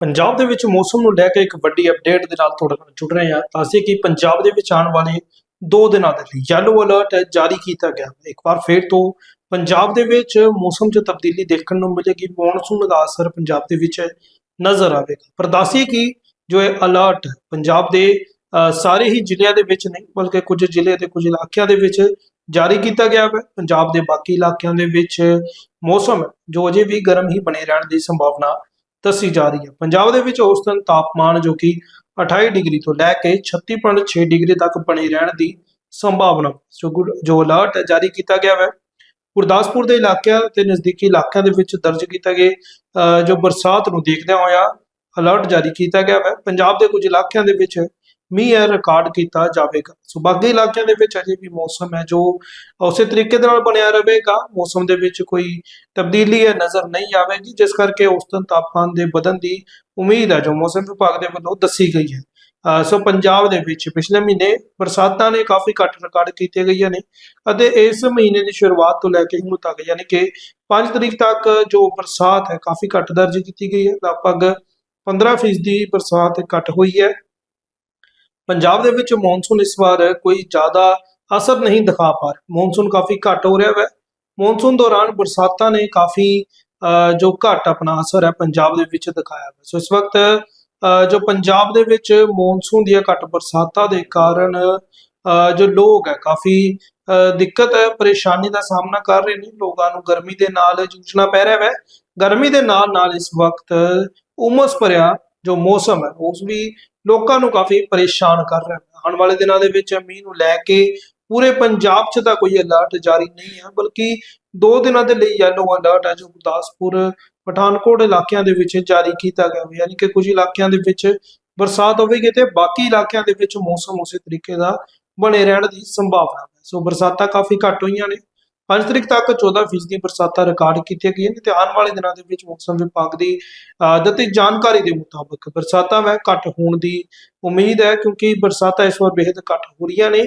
ਪੰਜਾਬ ਦੇ ਵਿੱਚ ਮੌਸਮ ਨੂੰ ਲੈ ਕੇ ਇੱਕ ਵੱਡੀ ਅਪਡੇਟ ਦੇ ਨਾਲ ਤੁਹਾਡੇ ਨਾਲ ਜੁੜ ਰਹੇ ਹਾਂ। ਤਾਂ ਅਸੀਂ ਕਿ ਪੰਜਾਬ ਦੇ ਵਿੱਚ ਆਉਣ ਵਾਲੇ 2 ਦਿਨਾਂ ਦੇ ਲਈ ਯੈਲੋ ਅਲਰਟ ਜਾਰੀ ਕੀਤਾ ਗਿਆ। ਇੱਕ ਵਾਰ ਫਿਰ ਤੋਂ ਪੰਜਾਬ ਦੇ ਵਿੱਚ ਮੌਸਮ 'ਚ ਤਬਦੀਲੀ ਦੇਖਣ ਨੂੰ ਮਿਲੇਗੀ। ਮੌਨਸੂਨ ਦਾ ਅਸਰ ਪੰਜਾਬ ਦੇ ਵਿੱਚ ਨਜ਼ਰ ਆਵੇਗਾ। ਪਰ ਦੱਸੀਏ ਕਿ ਜੋ ਇਹ ਅਲਰਟ ਪੰਜਾਬ ਦੇ ਸਾਰੇ ਹੀ ਜ਼ਿਲ੍ਹਿਆਂ ਦੇ ਵਿੱਚ ਨਹੀਂ, ਬਲਕਿ ਕੁਝ ਜ਼ਿਲ੍ਹੇ ਤੇ ਕੁਝ ਇਲਾਕਿਆਂ ਦੇ ਵਿੱਚ ਜਾਰੀ ਕੀਤਾ ਗਿਆ ਹੈ ਪੰਜਾਬ ਦੇ ਬਾਕੀ ਇਲਾਕਿਆਂ ਦੇ ਵਿੱਚ ਮੌਸਮ ਜੋ ਅਜੇ ਵੀ ਗਰਮ ਹੀ ਬਣੇ ਰਹਿਣ ਦੀ ਸੰਭਾਵਨਾ ਦੱਸੀ ਜਾ ਰਹੀ ਹੈ। ਪੰਜਾਬ ਦੇ ਵਿੱਚ ਔਸਤਨ ਤਾਪਮਾਨ ਜੋ ਕਿ 28 ਡਿਗਰੀ ਤੋਂ ਲੈ ਕੇ 36.6 ਡਿਗਰੀ ਤੱਕ ਬਣੇ ਰਹਿਣ ਦੀ ਸੰਭਾਵਨਾ ਜੋ ਅਲਰਟ ਜਾਰੀ ਕੀਤਾ ਗਿਆ ਹੈ। ਗੁਰਦਾਸਪੁਰ ਦੇ ਇਲਾਕਿਆਂ ਤੇ ਨਜ਼ਦੀਕੀ ਇਲਾਕਿਆਂ ਦੇ ਵਿੱਚ ਦਰਜ ਕੀਤਾ ਗਏ ਜੋ ਬਰਸਾਤ ਨੂੰ ਦੇਖਦਿਆਂ ਹੋਇਆ ਅਲਰਟ ਜਾਰੀ ਕੀਤਾ ਗਿਆ ਹੈ। ਪੰਜਾਬ ਦੇ ਕੁਝ ਇਲਾਕਿਆਂ ਦੇ ਵਿੱਚ ਮੀਂਹ ਹੈ ਰਿਕਾਰਡ ਕੀਤਾ ਜਾਵੇਗਾ। ਸੋ ਬਾਕੀ ਇਲਾਕਿਆਂ ਦੇ ਵਿੱਚ ਅਜੇ ਵੀ ਮੌਸਮ ਹੈ ਜੋ ਉਸੇ ਤਰੀਕੇ ਦੇ ਨਾਲ ਬਣਿਆ ਰਹੇਗਾ। ਮੌਸਮ ਦੇ ਵਿੱਚ ਕੋਈ ਤਬਦੀਲੀ ਹੈ ਨਜ਼ਰ ਨਹੀਂ ਆਵੇਗੀ, ਜਿਸ ਕਰਕੇ ਔਸਤਨ ਤਾਪਮਾਨ ਦੇ ਵਧਣ ਦੀ ਉਮੀਦ ਹੈ, ਜੋ ਮੌਸਮ ਵਿਭਾਗ ਦੇ ਵੱਲੋਂ ਦੱਸੀ ਗਈ ਹੈ। ਸੋ ਪੰਜਾਬ ਦੇ ਵਿੱਚ ਪਿਛਲੇ ਮਹੀਨੇ ਬਰਸਾਤਾਂ ਨੇ ਕਾਫੀ ਘੱਟ ਰਿਕਾਰਡ ਕੀਤੀਆਂ ਗਈਆਂ ਨੇ ਅਤੇ ਇਸ ਮਹੀਨੇ ਦੀ ਸ਼ੁਰੂਆਤ ਤੋਂ ਲੈ ਕੇ ਹੁਣ ਤੱਕ ਯਾਨੀ ਕਿ 5 ਤਰੀਕ ਤੱਕ ਜੋ ਬਰਸਾਤ ਹੈ, ਕਾਫੀ ਘੱਟ ਦਰਜ ਕੀਤੀ ਗਈ ਹੈ। ਲਗਭਗ 15% ਦੀ ਬਰਸਾਤ ਘੱਟ ਹੋਈ ਹੈ। ਪੰਜਾਬ ਦੇ ਵਿੱਚ ਮੌਨਸੂਨ ਇਸ ਵਾਰ ਕੋਈ ਜ਼ਿਆਦਾ ਅਸਰ ਨਹੀਂ ਦਿਖਾ ਪਾ ਰਿਹਾ। ਮੌਨਸੂਨ ਕਾਫੀ ਘੱਟ ਹੋ ਰਿਹਾ ਹੈ ਮੌਨਸੂਨ ਦੌਰਾਨ ਬਰਸਾਤਾਂ ਨੇ ਕਾਫੀ ਜੋ ਘੱਟ ਆਪਣਾ ਅਸਰ ਹੈ ਪੰਜਾਬ ਦੇ ਵਿੱਚ ਦਿਖਾਇਆ ਹੈ ਸੋ ਇਸ ਵਕਤ ਜੋ ਪੰਜਾਬ ਦੇ ਵਿੱਚ ਮੌਨਸੂਨ ਦੀਆਂ ਘੱਟ ਬਰਸਾਤਾਂ ਦੇ ਕਾਰਨ ਅਹ, ਜੋ ਲੋਕ ਹੈ ਕਾਫੀ ਅਹ, ਦਿੱਕਤ ਹੈ ਪਰੇਸ਼ਾਨੀ ਦਾ ਸਾਹਮਣਾ ਕਰ ਰਹੇ ਨੇ। ਲੋਕਾਂ ਨੂੰ ਗਰਮੀ ਦੇ ਨਾਲ ਜੂਝਣਾ ਪੈ ਰਿਹਾ ਹੈ ਗਰਮੀ ਦੇ ਨਾਲ ਨਾਲ ਇਸ ਵਕਤ ਉਮਸ ਭਰਿਆ ਜੋ ਮੌਸਮ ਹੈ ਉਸ ਵੀ ਲੋਕਾਂ ਨੂੰ ਕਾਫੀ ਪਰੇਸ਼ਾਨ ਕਰ ਰਿਹਾ ਹੈ ਆਉਣ ਵਾਲੇ ਦਿਨਾਂ ਦੇ ਵਿੱਚ ਮੀਂਹ ਨੂੰ ਲੈ ਕੇ ਪੂਰੇ ਪੰਜਾਬ 'ਚ ਤਾਂ ਕੋਈ ਅਲਰਟ ਜਾਰੀ ਨਹੀਂ ਹੈ, ਬਲਕਿ ਦੋ ਦਿਨਾਂ ਦੇ ਲਈ ਯੈਲੋ ਅਲਰਟ ਹੈ ਜੋ ਗੁਰਦਾਸਪੁਰ, ਪਠਾਨਕੋਟ ਇਲਾਕਿਆਂ ਦੇ ਵਿੱਚ ਜਾਰੀ ਕੀਤਾ ਗਿਆ ਹੈ ਯਾਨੀ ਕਿ ਕੁਝ ਇਲਾਕਿਆਂ ਦੇ ਵਿੱਚ ਬਰਸਾਤ ਹੋਵੇਗੀ ਤੇ ਬਾਕੀ ਇਲਾਕਿਆਂ ਦੇ ਵਿੱਚ ਮੌਸਮ ਉਸੇ ਤਰੀਕੇ ਦਾ ਬਣੇ ਰਹਿਣ ਦੀ ਸੰਭਾਵਨਾ ਹੈ। ਸੋ ਬਰਸਾਤਾਂ ਕਾਫੀ ਘੱਟ ਹੋਈਆਂ ਨੇ। 5 ਤਰੀਕ ਤੱਕ 14% ਬਰਸਾਤਾਂ ਰਿਕਾਰਡ ਕੀਤੀਆਂ ਗਈਆਂ ਨੇ ਤੇ ਆਉਣ ਵਾਲੇ ਦਿਨਾਂ ਦੇ ਵਿੱਚ ਮੌਸਮ ਵਿਭਾਗ ਦੀ ਦਿੱਤੀ ਜਾਣਕਾਰੀ ਦੇ ਮੁਤਾਬਕ ਬਰਸਾਤਾਂ ਵੈ ਘੱਟ ਹੋਣ ਦੀ ਉਮੀਦ ਹੈ ਕਿਉਂਕਿ ਬਰਸਾਤਾਂ ਇਸ ਵਾਰ ਬੇहद ਘੱਟ ਹੋ ਰਹੀਆਂ ਨੇ।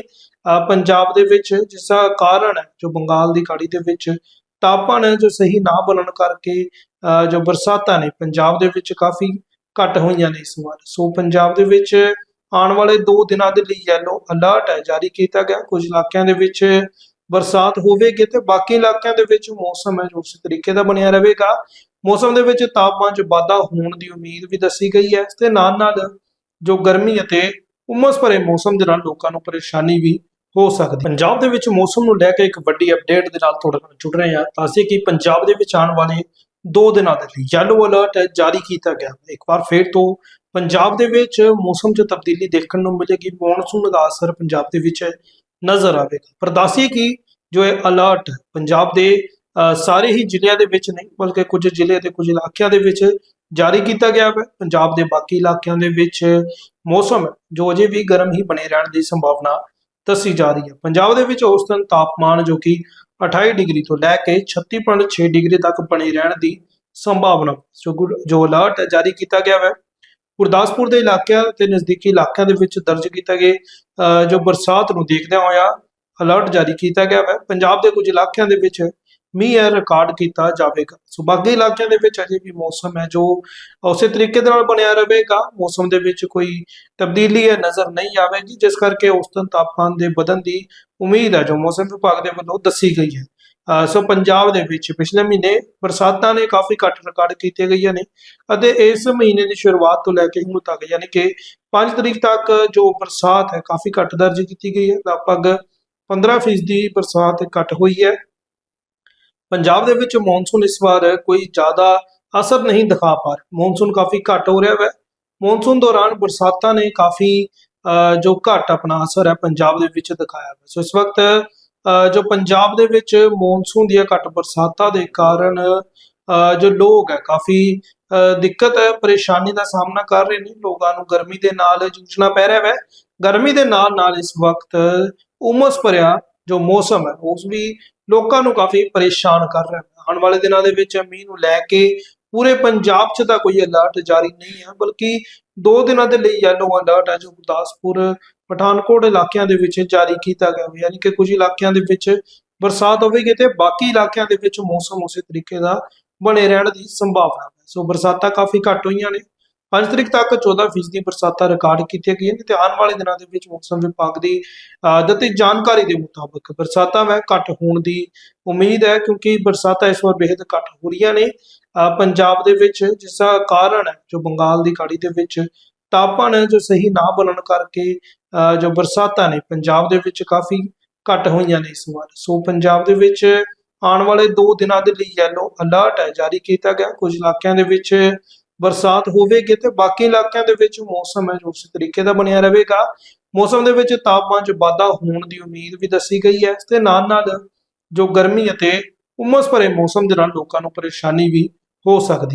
ਪੰਜਾਬ ਦੇ ਵਿੱਚ ਜਿਸ ਦਾ ਕਾਰਨ ਹੈ ਜੋ ਬੰਗਾਲ ਦੀ ਖਾੜੀ ਦੇ ਵਿੱਚ ਤਾਪਮਾਨ ਜੋ ਸਹੀ ਨਾ ਬਣਨ ਕਰਕੇ ਅਹ, ਜੋ ਬਰਸਾਤਾਂ ਨੇ ਪੰਜਾਬ ਦੇ ਵਿੱਚ ਕਾਫੀ ਘੱਟ ਹੋਈਆਂ ਨੇ ਇਸ ਵਾਰ। ਸੋ ਪੰਜਾਬ ਦੇ ਵਿੱਚ ਆਉਣ ਵਾਲੇ 2 ਦਿਨਾਂ ਦੇ ਲਈ ਯੈਲੋ ਅਲਰਟ ਹੈ ਜਾਰੀ ਕੀਤਾ ਗਿਆ। ਕੁਝ ਇਲਾਕਿਆਂ ਦੇ ਵਿੱਚ ਬਰਸਾਤ ਹੋਵੇਗੀ ਤੇ ਬਾਕੀ ਇਲਾਕਿਆਂ ਦੇ ਵਿੱਚ ਮੌਸਮ ਹੈ ਜੋ ਉਸੇ ਤਰੀਕੇ ਦਾ ਬਣਿਆ ਰਹੇਗਾ। ਮੌਸਮ ਦੇ ਵਿੱਚ ਤਾਪਮਾਨ 'ਚ ਵਾਧਾ ਹੋਣ ਦੀ ਉਮੀਦ ਵੀ ਦੱਸੀ ਗਈ ਹੈ। ਇਸ ਨਾਲ ਨਾਲ ਜੋ ਗਰਮੀ ਅਤੇ ਉਮਸ ਭਰੇ ਮੌਸਮ ਦੇ ਨਾਲ ਲੋਕਾਂ ਨੂੰ ਪਰੇਸ਼ਾਨੀ ਵੀ ਹੋ ਸਕਦੀ ਹੈ। ਪੰਜਾਬ ਦੇ ਵਿੱਚ ਮੌਸਮ ਨੂੰ ਲੈ ਕੇ ਇੱਕ ਵੱਡੀ ਅਪਡੇਟ ਦੇ ਨਾਲ ਤੁਹਾਡੇ ਨਾਲ ਜੁੜ ਰਹੇ ਹਾਂ। ਤਾਂ ਕਿ ਪੰਜਾਬ ਦੇ ਵਿੱਚ ਆਉਣ ਵਾਲੇ 2 ਦਿਨਾਂ ਦੇ ਲਈ ਯੈਲੋ ਅਲਰਟ ਜਾਰੀ ਕੀਤਾ ਗਿਆ। ਇੱਕ ਵਾਰ ਫਿਰ ਤੋਂ ਪੰਜਾਬ ਦੇ ਵਿੱਚ ਮੌਸਮ 'ਚ ਤਬਦੀਲੀ ਦੇਖਣ ਨੂੰ ਮਿਲੇਗੀ। ਮੌਨਸੂਨ ਦਾ ਅਸਰ ਪੰਜਾਬ ਦੇ ਵਿੱਚ ਨਜ਼ਰ ਆਵੇਗਾ। ਪਰ ਦੱਸੀਏ ਕਿ ਜੋ ਇਹ ਅਲਰਟ ਪੰਜਾਬ ਦੇ ਸਾਰੇ ਹੀ ਜ਼ਿਲ੍ਹਿਆਂ ਦੇ ਵਿੱਚ ਨਹੀਂ, ਬਲਕਿ ਕੁਝ ਜ਼ਿਲ੍ਹੇ ਤੇ ਕੁਝ ਇਲਾਕਿਆਂ ਦੇ ਵਿੱਚ ਜਾਰੀ ਕੀਤਾ ਗਿਆ ਹੈ ਪੰਜਾਬ ਦੇ ਬਾਕੀ ਇਲਾਕਿਆਂ ਦੇ ਵਿੱਚ ਮੌਸਮ ਜੋ ਅਜੇ ਵੀ ਗਰਮ ਹੀ ਬਣੇ ਰਹਿਣ ਦੀ ਸੰਭਾਵਨਾ ਦੱਸੀ ਜਾ ਰਹੀ ਹੈ। ਪੰਜਾਬ ਦੇ ਵਿੱਚ ਔਸਤਨ ਤਾਪਮਾਨ ਜੋ ਕਿ 28 ਡਿਗਰੀ ਤੋਂ ਲੈ ਕੇ 36.6 ਡਿਗਰੀ ਤੱਕ ਬਣੇ ਰਹਿਣ ਦੀ ਸੰਭਾਵਨਾ ਜੋ ਅਲਰਟ ਜਾਰੀ ਕੀਤਾ ਗਿਆ ਹੈ ਗੁਰਦਾਸਪੁਰ ਦੇ ਇਲਾਕਿਆਂ ਤੇ ਨਜ਼ਦੀਕੀ ਇਲਾਕਿਆਂ ਦੇ ਵਿੱਚ ਦਰਜ ਕੀਤਾ ਗਿਆ ਜੋ ਬਰਸਾਤ ਨੂੰ ਦੇਖਦਿਆਂ ਹੋਇਆ ਅਲਰਟ ਜਾਰੀ ਕੀਤਾ ਗਿਆ ਹੈ ਪੰਜਾਬ ਦੇ ਕੁਝ ਇਲਾਕਿਆਂ ਦੇ ਵਿੱਚ ਮੀਂਹ ਹੈ ਰਿਕਾਰਡ ਕੀਤਾ ਜਾਵੇਗਾ। ਸੋ ਬਾਕੀ ਇਲਾਕਿਆਂ ਦੇ ਵਿੱਚ ਅਜੇ ਵੀ ਮੌਸਮ ਹੈ ਜੋ ਉਸੇ ਤਰੀਕੇ ਦੇ ਨਾਲ ਬਣਿਆ ਰਹੇਗਾ। ਮੌਸਮ ਦੇ ਵਿੱਚ ਕੋਈ ਤਬਦੀਲੀ ਹੈ ਨਜ਼ਰ ਨਹੀਂ ਆਵੇਗੀ, ਜਿਸ ਕਰਕੇ ਔਸਤਨ ਤਾਪਮਾਨ ਦੇ ਵਧਣ ਦੀ ਉਮੀਦ ਹੈ, ਜੋ ਮੌਸਮ ਵਿਭਾਗ ਦੇ ਵੱਲੋਂ ਦੱਸੀ ਗਈ ਹੈ। ਸੋ ਪੰਜਾਬ ਦੇ ਵਿੱਚ ਪਿਛਲੇ ਮਹੀਨੇ ਬਰਸਾਤਾਂ ਨੇ ਕਾਫੀ ਘੱਟ ਰਿਕਾਰਡ ਕੀਤੀਆਂ ਗਈਆਂ ਨੇ ਅਤੇ ਇਸ ਮਹੀਨੇ ਦੀ ਸ਼ੁਰੂਆਤ ਤੋਂ ਲੈ ਕੇ ਹੁਣ ਤੱਕ ਯਾਨੀ ਕਿ 5 ਤਰੀਕ ਤੱਕ ਜੋ ਬਰਸਾਤ ਹੈ ਕਾਫੀ ਘੱਟ ਦਰਜ ਕੀਤੀ ਗਈ ਹੈ। ਲਗਭਗ 15% ਦੀ ਬਰਸਾਤ ਘੱਟ ਹੋਈ ਹੈ। ਪੰਜਾਬ ਦੇ ਵਿੱਚ ਮੌਨਸੂਨ ਇਸ ਵਾਰ ਕੋਈ ਜ਼ਿਆਦਾ ਅਸਰ ਨਹੀਂ ਦਿਖਾ ਪਾ ਰਿਹਾ। ਮੌਨਸੂਨ ਕਾਫੀ ਘੱਟ ਹੋ ਰਿਹਾ ਹੈ। ਮੌਨਸੂਨ ਦੌਰਾਨ ਬਰਸਾਤਾਂ ਨੇ ਕਾਫੀ ਅਹ, ਜੋ ਘੱਟ ਆਪਣਾ ਅਸਰ ਹੈ ਪੰਜਾਬ ਦੇ ਵਿੱਚ ਦਿਖਾਇਆ ਹੈ ਸੋ ਇਸ ਵਕਤ ਜੋ ਪੰਜਾਬ ਦੇ ਵਿੱਚ ਮੌਨਸੂਨ ਦੀਆਂ ਘੱਟ ਬਰਸਾਤਾਂ ਦੇ ਕਾਰਨ ਅਹ, ਜੋ ਲੋਕ ਹੈ ਕਾਫੀ ਦਿੱਕਤ ਹੈ ਪਰੇਸ਼ਾਨੀ ਦਾ ਸਾਹਮਣਾ ਕਰ ਰਹੇ ਨੇ। ਲੋਕਾਂ ਨੂੰ ਗਰਮੀ ਦੇ ਨਾਲ ਜੂਝਣਾ ਪੈ ਰਿਹਾ ਹੈ ਗਰਮੀ ਦੇ ਨਾਲ ਨਾਲ ਇਸ ਵਕਤ ਉਮਸ ਭਰਿਆ ਜੋ ਮੌਸਮ ਹੈ ਉਸ ਵੀ ਲੋਕਾਂ ਨੂੰ ਕਾਫੀ ਪਰੇਸ਼ਾਨ ਕਰ ਰਿਹਾ ਹੈ। ਆਉਣ ਵਾਲੇ ਦਿਨਾਂ ਦੇ ਵਿੱਚ ਮੀਂਹ ਨੂੰ ਲੈ ਕੇ ਪੂਰੇ ਪੰਜਾਬ 'ਚ ਤਾਂ ਕੋਈ ਅਲਰਟ ਜਾਰੀ ਨਹੀਂ ਹੈ ਬਲਕਿ ਦੋ ਦਿਨਾਂ ਦੇ ਲਈ ਯੈਲੋ ਅਲਰਟ ਹੈ ਜੋ ਗੁਰਦਾਸਪੁਰ ਪਠਾਨਕੋਟ ਇਲਾਕਿਆਂ ਦੇ ਵਿੱਚ ਜਾਰੀ ਕੀਤਾ ਗਿਆ ਹੈ ਯਾਨੀ ਕਿ ਕੁਝ ਇਲਾਕਿਆਂ ਦੇ ਵਿੱਚ ਬਰਸਾਤ ਹੋਵੇਗੀ ਤੇ ਬਾਕੀ ਇਲਾਕਿਆਂ ਦੇ ਵਿੱਚ ਮੌਸਮ ਉਸੇ ਤਰੀਕੇ ਦਾ ਬਣੇ ਰਹਿਣ ਦੀ ਸੰਭਾਵਨਾ ਹੈ। ਸੋ ਬਰਸਾਤਾਂ ਕਾਫੀ ਘੱਟ ਹੋਈਆਂ ਨੇ। 5 ਤਰੀਕ ਤੱਕ 14% ਬਰਸਾਤਾਂ ਰਿਕਾਰਡ ਕੀਤੀਆਂ ਗਈਆਂ ਨੇ ਤੇ ਆਉਣ ਵਾਲੇ ਦਿਨਾਂ ਦੇ ਵਿੱਚ ਮੌਸਮ ਵਿਭਾਗ ਦੀ ਅਹ, ਦਿੱਤੀ ਜਾਣਕਾਰੀ ਦੇ ਮੁਤਾਬਕ ਬਰਸਾਤਾਂ ਵੈ ਘੱਟ ਹੋਣ ਦੀ ਉਮੀਦ ਹੈ ਕਿਉਂਕਿ ਬਰਸਾਤਾਂ ਇਸ ਵਾਰ ਬੇहद ਘੱਟ ਹੋ ਰਹੀਆਂ ਨੇ। ਅਹ, ਪੰਜਾਬ ਦੇ ਵਿੱਚ ਜਿਸ ਦਾ ਕਾਰਨ ਹੈ ਜੋ ਬੰਗਾਲ ਦੀ ਖਾੜੀ ਦੇ ਵਿੱਚ ਤਾਪਮਾਨ ਜੋ ਸਹੀ ਨਾ ਬਣਨ ਕਰਕੇ ਅਹ, ਜੋ ਬਰਸਾਤਾਂ ਨੇ ਪੰਜਾਬ ਦੇ ਵਿੱਚ ਕਾਫੀ ਘੱਟ ਹੋਈਆਂ ਨੇ ਇਸ ਵਾਰ। ਸੋ ਪੰਜਾਬ ਦੇ ਵਿੱਚ ਆਉਣ ਵਾਲੇ 2 ਦਿਨਾਂ ਦੇ ਲਈ ਯੈਲੋ ਅਲਰਟ ਹੈ ਜਾਰੀ ਕੀਤਾ ਗਿਆ। ਕੁਝ ਇਲਾਕਿਆਂ ਦੇ ਵਿੱਚ ਬਰਸਾਤ ਹੋਵੇਗੀ ਤੇ ਬਾਕੀ ਇਲਾਕਿਆਂ ਦੇ ਵਿੱਚ ਮੌਸਮ ਹੈ ਜੋ ਉਸ ਤਰੀਕੇ ਦਾ ਬਣਿਆ ਰਹੇਗਾ। ਮੌਸਮ ਦੇ ਵਿੱਚ ਤਾਪਮਾਨ 'ਚ ਵਾਧਾ ਹੋਣ ਦੀ ਉਮੀਦ ਵੀ ਦੱਸੀ ਗਈ ਹੈ। ਇਸ ਨਾਲ ਨਾਲ ਜੋ ਗਰਮੀ ਅਤੇ ਉਮਸ ਭਰੇ ਮੌਸਮ ਦੇ ਨਾਲ ਲੋਕਾਂ ਨੂੰ ਪਰੇਸ਼ਾਨੀ ਵੀ ਹੋ ਸਕਦੀ